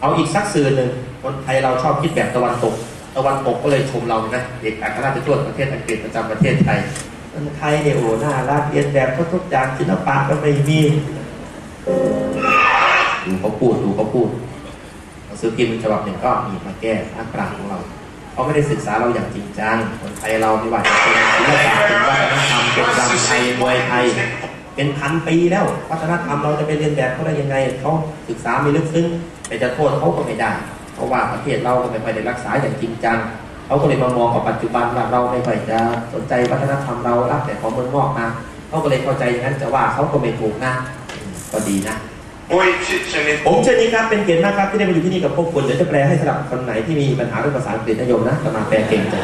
เอาอีกสักสื่อหนึ่งคนไทยเราชอบคิดแบบตะวันตก ตะวันตกก็เลยชมเรานะเอกอัครราชทูตประเทศอังกฤษประจำประเทศไทยคนไทยเนี่ยโอ้น่ารักเรียนแบบทุกๆอย่างศิลปะก็ไม่มีดูเขาพูดดูเขาพูดหนังสือพิมพ์ฉบับหนึ่งก็มีมาแก้ภาคกลางของเราเขาไม่ได้ศึกษาเราอย่างจริงจังคนไทยเราไม่ว่าจะเป็นศิลปะเป็นวัฒนธรรมเป็นรำไทยมวยไทย เป็นพันปีแล้ววัฒนธรรมเราจะไปเรียนแบบเขาได้ยังไงเขาศึกษาไม่ลึกซึ้งแต่จะโทษเขาก็ไม่ได้ เพราะว่าประเทศเราก็ไม่ค่อยได้รักษาอย่างจริงจังเขาก็เลยมามองกับปัจจุบันว่าเราไม่ค่อยจะสนใจวัฒนธรรมเรารับแต่ของเมืองนอกมาเขาก็เลยเข้าใจอย่างนั้นจะว่าเขาก็ไม่ถูกนะอืมก็ดีนะ Oi, Chichen ผมเช่นนี้ครับเป็นเกียรติมากครับที่ได้มาอยู่ที่นี่กับพวกคุณเดี๋ยวจะแปลให้สำหรับคนไหนที่มีปัญหาเรื่องภาษาอังกฤษนะโยมนะจะมาแปลเก่งจัง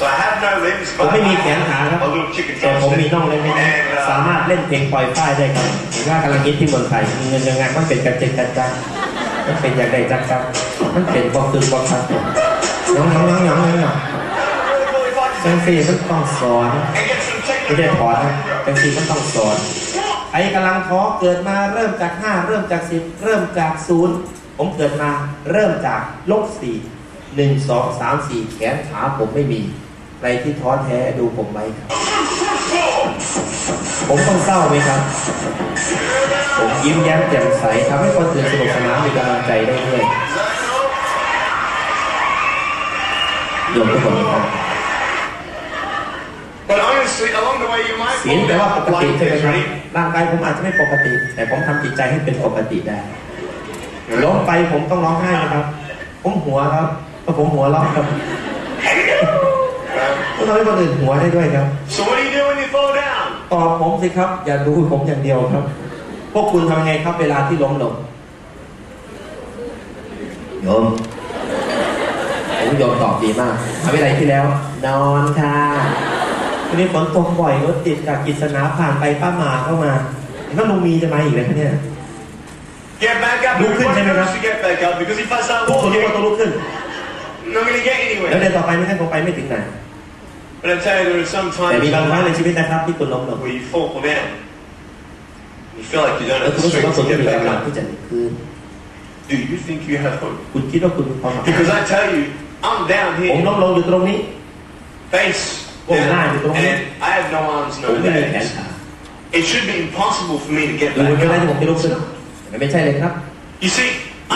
It's a pleasure to be with you. So I have no limbs, ผม but ไม่มี I แขนขาครับ have a little chicken แต่ผมมีน่อง drumstick. เล็ก And ๆ uh, สามารถเล่นเพลงปล่อยป้ายได้ครับเห็นว่ากำลังฮิตที่เมืองไทยมีเงินยังไงมันเป็นกระเจิงกระจังมันเป็นอย่างไรจังครับมันเป็นบอกคือบอกครับน้องน้องน้องน้องน้องน้อง really like จังซีมันต้องสอน and get some ไม่ได้ technical ถอนนะจังซีมันต้องสอนใครกำลังท้อเกิดมาเริ่มจากห้าเริ่มจากสิบเริ่มจากศูนย์ผมเกิดมาเริ่มจากลบสี่หนึ่งสองสามสี่แขนขาผมไม่มี ใครที่ท้อแท้ดูผมไว้ครับผมต้องเศร้าไหมครับ ผมยิ้มแย้มแจ่มใสทำให้คนอื่นสนุกสนานมีกำลังใจได้ด้วยโยมทุกคนครับ But honestly, along the way, you might ศีล fall แปลว่า down ปกติ like ใช่ไหม this, ครับ right? ร่างกายผมอาจจะไม่ปกติ แต่ผมทำจิตใจให้เป็นปกติได้ล้มไปผมต้องร้องไห้นะครับ ผมหัวครับเพราะผมหัวเร้องครับ Um, ต้องทำให้คนอื่นหัวได้ด้วยครับ so what do you do when you fall down? ตอบผมสิครับ อย่าดูผมอย่างเดียวครับ พวกคุณทำยังไงครับเวลาที่ล้มลงโยมผมโยมตอบดีมากทำอะไรที่แล้ว นอนค่ะวันนี้ฝนตกบ่อยรถติดกับกิจนาผ่านไปป้าหมาเข้ามาถ้าลุงมีจะมาอีกเลยครับเนี่ย Get back up. Look Everyone at him, knows to get back up because if I start ทุกคนทุก walking, คนต้องลุกขึ้น I'm not going to get แล้ว anywhere. เดินต่อไปไม่ใช่ผมไปไม่ถึงไหน But I tell you, there are some แต่ times มี in บางครั้งใน life ชีวิตนะครับที่คุณล้มลง where you fall down. You feel like you don't แล้ว have คุณ the รู้สึกว่า strength คุณ to ไม่มี get back กำลัง up. ที่จะลุกขึ้น Do you think you have hope? คุณคิดว่าคุณมีความหวัง Because I tell you, I'm down ผม here, ล้มลงอยู่ตรงนี้ face Oh, down, nah, you don't and I have no arms, ผม no ไม่มีแขน legs. ขา It should be impossible for me to get ดูไม่ได้ back ที่ผมจะลุกขึ้น up. แต่ไม่ใช่เลยครับ You see,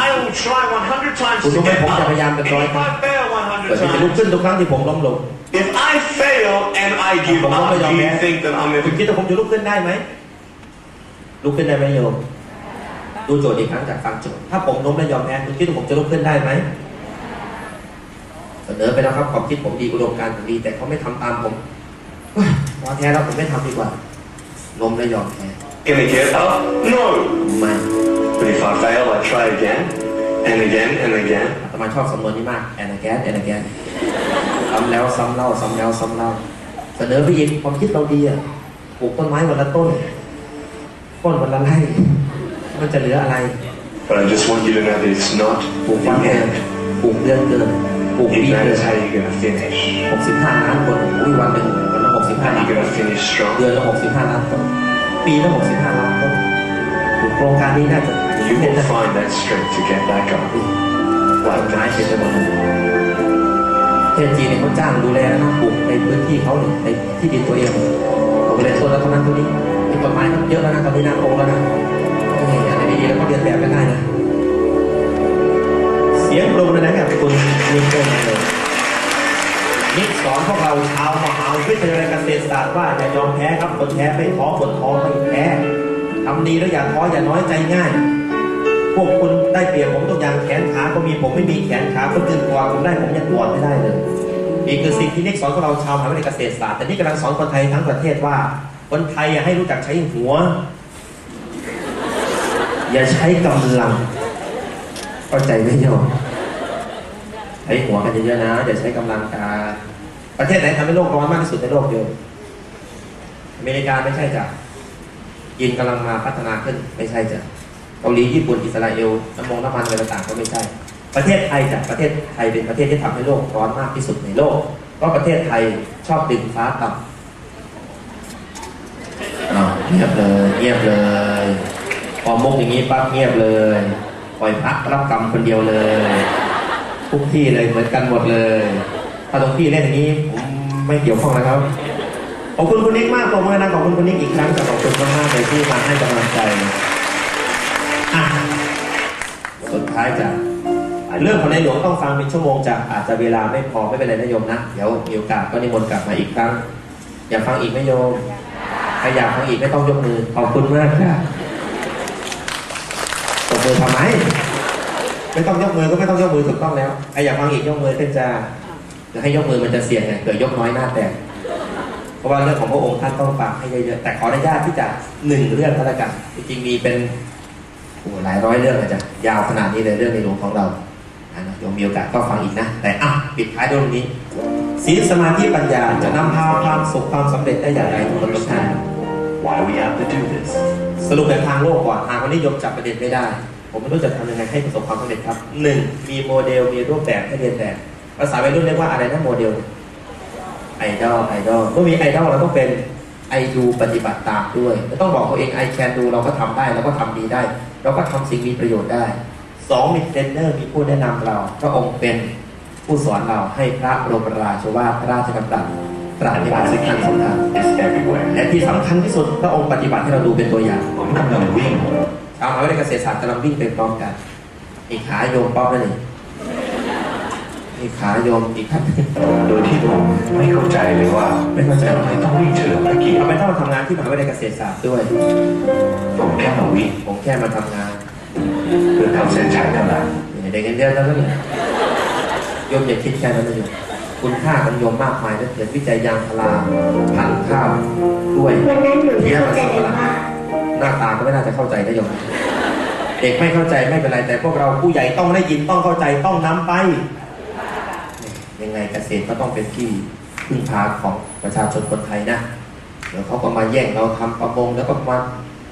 I will try 100 times คุณ to รู้ไหม get ผม up. จะพยายามเป็นร้อย And ค if รั้ง I fail เกิด100ที่จะลุก times, ขึ้นทุกครั้งที่ผมล้มลง if I fail and I give ผมล้ม up, ไม่ยอม do แพ้ you think that I'm คุณ ever คิดว่าผมจะลุกขึ้นได้ไหมลุกขึ้นได้ไหมโยมดูโจทย์อีกครั้งจากฟังโจทย์ถ้าผมล้มและยอมแพ้คุณคิดว่าผมจะลุกขึ้นได้ไหมเสนอไปแล้วครับความคิดผมดีอุดมการณ์ผมดีแต่เขาไม่ทำตามผมเฮ้ยพอแท้แล้วผมไม่ทำดีกว่าล้มและยอมแพ้ gonna get up? No. ไม่ But if I fail, I try again and again and again. อาตมาชอบสำนวนนี้มากแอนแกนแอนแกนซ้ำแล้วซ้ำเล่าซ้ำแล้วซ้ำเล่า เสนอไปอีกความคิดเราดีอะปลูกต้นไม้วันละต้นต้นวันละไร่มันจะเหลืออะไร But I just want you to know that it's not ปลูก the วันเกิน end. ปลูกเดือนเกินปลูกปี If เกิ that น is how you're gonna finish, หกสิบห้าล้านคนอุ้ยวันหนึ่งวันละหกสิบห้า and ล้าน you're gonna finish strong, เดือนละหกสิบห้าล้านต้นปีละหกสิบห้าล้านต้น โครงการนี้น่าจะ you เป็น will นะ find that strength to get back up. กว่าไม้เป็นไปหมดเลยประเทศจีนเนี่ยเขาจ้างดูแลนะปลูกในพื้นที่เขาเนี่ยในที่ดินตัวเองเขาก็เลยต้นละเท่านั้นเท่านี้มีต้นไม้เขาเยอะแล้วนะตอนนี้นะโตแล้วนะเอ้ยอะไรดีๆแล้วก็เรียนแบบกันได้นะ เสียงปรบมือนะครับคุณนิกเกิลเลยนิกสอนพวกเราชาวมหาวิทยาลัยเกษตรศาสตร์ว่าอย่ายอมแพ้ครับคนแพ้ไม่ท้อคนท้อไม่แพ้ ทำดีแล้วอย่าท้ออย่าน้อยใจง่าย พวกคุณได้เปรียบผมตัวอย่างแขนขาก็มีผมไม่มีแขนขาคนอื่นกว่าผมได้ผมยังกอดไม่ได้เลยนี่คือสิ่งที่นิกสอนพวกเราชาวมหาวิทยาลัยเกษตรศาสตร์แต่นี่กำลังสอนคนไทยทั้งประเทศว่า คนไทยอย่าให้รู้จักใช้หัว อย่าใช้กำลังเข้าใจไหมโยมใช้หัวกันเยอะๆนะอย่าใช้กำลังกาประเทศไหนทำให้โลกร้อนมากที่สุดในโลกโยมอเมริกาไม่ใช่จ้ะ ยินกำลังมาพัฒนาขึ้นไม่ใช่จ้ะเกาหลีญี่ปุ่นอิสราเอลน้ำมงน้ำมันอะไรต่างๆก็ไม่ใช่ ประเทศไทยจ้ะประเทศไทยเป็นประเทศที่ทำให้โลกร้อนมากที่สุดในโลก เพราะประเทศไทยชอบดึงฟ้าต่ำเงียบเลยเงียบเลยพอมุกอย่างนี้ปั๊บเงียบเลยปล่อยพระรับกรรมคนเดียวเลยทุกที่เลยเหมือนกันหมดเลย ถ้าหลวงพี่เล่นอย่างนี้ผมไม่เกี่ยวข้องนะครับ ขอบคุณคุณนิกมากขอบคุณนะขอบคุณคุณนิกอีกครั้งขอบคุณมากๆเลยที่มาให้กำลังใจอะสุดท้ายจะเรื่องของในหลวงต้องฟังเป็นชั่วโมงจะอาจจะเวลาไม่พอไม่เป็นไรนะโยมนะ เดี๋ยวมีโอกาสก็นิมนต์กลับมาอีกครั้ง อยากฟังอีกไหมโยมใครอยากฟังอีกไม่ต้องยกมือขอบคุณมากค่ะตบมือทำไมไม่ต้องยกมือก็ไม่ต้องยกมือถูกต้องแล้วใครอยากฟังอีกยกมือขึ้นจะจะให้ยกมือมันจะเสี่ยงไงเกิดยกน้อยหน้าแตก ราะว่าเรื่องของพระองค์ท่านต้องฟังให้เยอะๆแต่ขออนุญาตที่จะหนึ่งเรื่องก็แล้วกันจริงๆมีเป็นโอ้โหหลายร้อยเรื่องเลยจ้ะยาวขนาดนี้เลยเรื่องในหลวงของเราอะนะโยมมีโอกาสก็ฟังอีกนะ แต่อะปิดท้ายด้วยตรงนี้ศีลสมาธิปัญญาจะนำพาความสุขความสำเร็จได้อย่างไรทุกคนทุกท่าน Why we have to do this? สรุปในทางโลกก่อนทางวันนี้โยมจับประเด็นไม่ได้ ผมไม่รู้จะทำยังไงให้ประสบความสำเร็จครับหนึ่งมีโมเดลมีรูปแบบให้เรียนแบบภาษาวัยรุ่นเรียกว่าอะไรนะโมเดล ไอดอลไอดอลเมื่อมีไอดอลเราต้องเป็นไอดูปฏิบัติตามด้วยไม่ต้องบอกตัวเองไอแคนดูเราก็ทำได้เราก็ทำดีได้ เราก็ทำสิ่งมีประโยชน์ได้สองมีเทรนเนอร์มีผู้แนะนำเราพระองค์เป็นผู้สอนเราให้พระบรมราชวาทพระราชกำกับตรัสในการสิ่งทันสำคัญ It's everywhere. และที่สำคัญที่สุดพระองค์ปฏิบัติให้เราดูเป็นตัวอย่างผมกำลังวิ่งชาวมหาวิทยาลัยเกษตรศาสตร์กำลังวิ่งไปพร้อมกันอีกขาโยมป๊อปนั่นเอง อีกขาโยมอีกท่านหนึ่งโดยที่ผมไม่เข้าใจเลยว่าไม่เข้าใจทำไมต้องวิ่งเฉลิมพระเกียรติทำไมต้องมาทำงานที่มหาวิทยาลัยเกษตรศาสตร์ด้วย ผมแค่มาวิ่งผมแค่มาทำงานเพื่อทำเส้นชัยเท่านั้นไม่ได้เงินเดือนแล้วนะเนี่ยโยมอย่าคิดแค่นั้นนะโยมคุณค่าของโยมมากมายนะเกิดวิจัยยางพาราพันธุ์ข้าวด้วยวันนั้นหนูไม่เทียเข้าใจมันเลยว่าหน้าตาก็ไม่น่าจะเข้าใจนะโยมเด็กไม่เข้าใจไม่เป็นไรแต่พวกเราผู้ใหญ่ต้องได้ยินต้องเข้าใจต้องนำไปยัง ไงเกษตรก็ต้องเป็นที่พึ่งพาของประชาชนคนไทยนะเดี๋ยวเขาก็มาแย่งเราทำประมงแล้วก็มา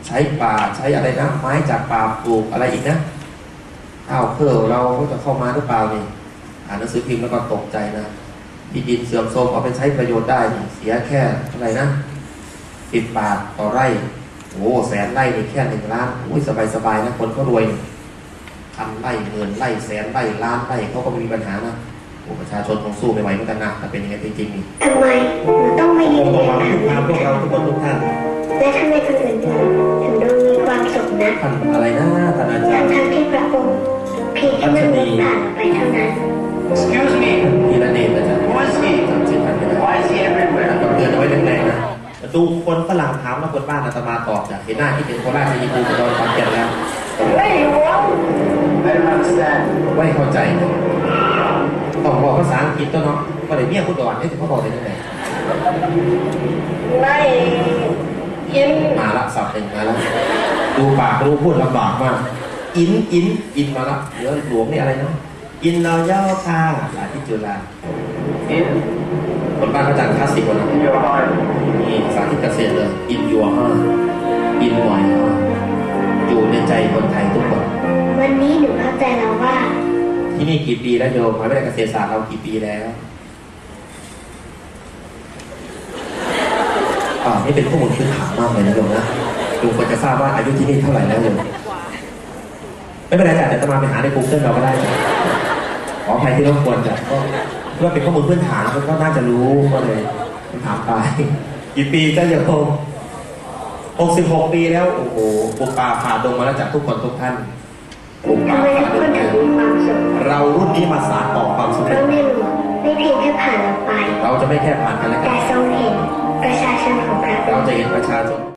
ใช้ป่าใช้อะไรนะไม้จากป่าปลูกอะไรอีกนะข้าวเพื่อเราก็จะเข้ามาหรือเปล่านี่อ่านหนังสือพิมพ์แล้วก็ตกใจนะที่ดินเสื่อมโทรมเอาไปใช้ประโยชน์ได้เสียแค่เท่าไหร่นะสิบบาทต่อไร่โอ้แสนไร่นี่แค่หนึ่งล้านโอ้ยสบายสบายๆนะคนก็รวยพันไร่หมื่นไร่แสนไร่ล้านไร่เขาก็ไม่มีปัญหานะ โอ้ประชาชนคงสู้ไม่ไหวเหมือนกันนะถ้าเป็นอย่างนี้นจริงๆนี่ทำไมหนูต้องมายืผมนบอเรีกยนว่าแบบทุกทางพวกเราทุกคนทุกท่านและทำไมคนอื่นถึงดูมีความสุขนะท่านอะไรนะท่านอาจารทั้งย์ทั้งๆที่พระองค์เพียงแค่นั่งรถผ่านไปเท่านั้น Excuse me พีระเนตอาจารย์ Who is he จำชื่อท่านไม่ได้ Why is he ท่าน everywhere ก็เตือนเอาไว้แรงๆนะดูคนฝรั่งถามแล้วคนบ้านอาตมาตอบจากเห็นหน้าที่เป็นโคราชชัยภูมิอุดรขอนแก่นแล้ว Where you are? I don't understand ไม่เข้าใจต้อง บอกภาษาอังกฤษตัวเนาะก็เลยเมียคุณก่อนนี่ถึงเขาบอกได้ยังไงไม่ยินมาละสับหนึ่งมาแล้วดูปากรู้พูดลำบากมากอินอินอินมาละเดี๋ยวหลวงนี่อะไรนะอินเราย่อค่ะหลานที่จุฬา In คนบ้านเขาจัดคลาสสิกกว่านั้น in your heart มีสาธิตเกษตรเลย in your heart in my heart อยู่ในใจคนไทยทุกคน วันนี้หนูเข้าใจแล้วว่า ที่นี่กี่ปีแล้วโยมมหาวิทยาลัยเกษตรศาสตร์เรากี่ปีแล้วอ่านี่เป็นข้อมูลพื้นฐานมากเลยนะโยมนะดูควรจะทราบว่าอายุที่นี่เท่าไหร่แล้วโยมไม่เป็นไรจ้ะเดี๋ยวจะมาไปหาใน Google เราก็ได้ขออภัยที่รบกวนจ้ะก็เพื่อเป็นข้อมูลพื้นฐานก็น่าจะรู้ก็เลยถามไปกี่ปีจ้ะโยม66ปีแล้ว โอ้โหปลูกป่าผ่าดงมาแล้วจากทุกคนทุกท่าน ปลูกป่าทำไมผ่าทุกดคงนถึงมีความสุขเรารุ่นนี้มาสานต่อความสำเพเร็จราะในหลวงไม่เพียงแค่ผ่านเราไป เราจะไม่แค่ผ่านกันแล้วกัแต่นทรงเห็นประชาชนของพระอเรางค์จะเห็นประชาชน